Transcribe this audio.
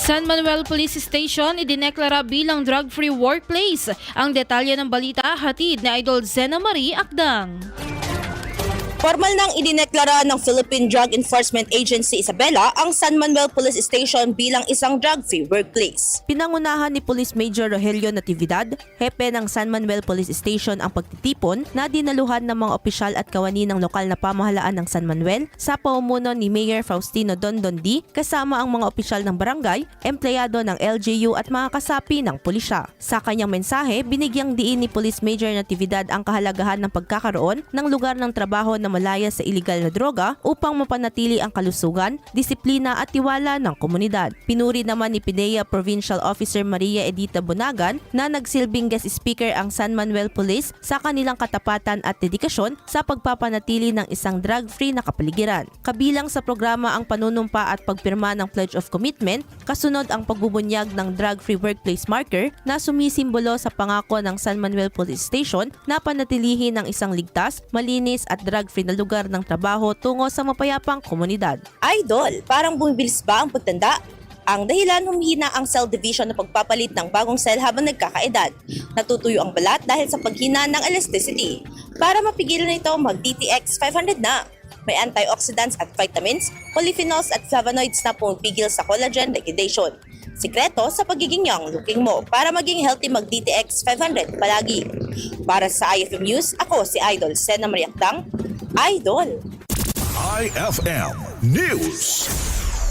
San Manuel Police Station idineklara bilang drug-free workplace. Ang detalye ng balita hatid na Idol Zena Marie Akdang. Formal nang idineklara ng Philippine Drug Enforcement Agency Isabela ang San Manuel Police Station bilang isang drug-free workplace. Pinangunahan ni Police Major Rogelio Natividad, hepe ng San Manuel Police Station ang pagtitipon na dinaluhan ng mga opisyal at kawani ng lokal na pamahalaan ng San Manuel sa paumuno ni Mayor Faustino Dondondi kasama ang mga opisyal ng barangay, empleyado ng LGU at mga kasapi ng pulisya. Sa kanyang mensahe, binigyang diin ni Police Major Natividad ang kahalagahan ng pagkakaroon ng lugar ng trabaho na malaya sa iligal na droga upang mapanatili ang kalusugan, disiplina at tiwala ng komunidad. Pinuri naman ni PIDEA Provincial Officer Maria Edita Bonagan na nagsilbing guest speaker ang San Manuel Police sa kanilang katapatan at dedikasyon sa pagpapanatili ng isang drug-free na kapaligiran. Kabilang sa programa ang panunumpa at pagpirma ng Pledge of Commitment, kasunod ang pagbubunyag ng drug-free workplace marker na sumisimbolo sa pangako ng San Manuel Police Station na panatilihin ng isang ligtas, malinis at drug-free na lugar ng trabaho tungo sa mapayapang komunidad. Idol, parang bumibilis ba ang pagtanda? Ang dahilan humihina ang cell division na pagpapalit ng bagong cell habang nagkakaedad. Natutuyo ang balat dahil sa paghina ng elasticity. Para mapigilan ito, mag-DTX 500 na. May antioxidants at vitamins, polyphenols at flavonoids na pumipigil sa collagen degradation. Sikreto sa pagiging young looking mo para maging healthy mag-DTX 500 palagi. Para sa IFM News, ako si Idol Sena Mariakdang, Idol! IFM News.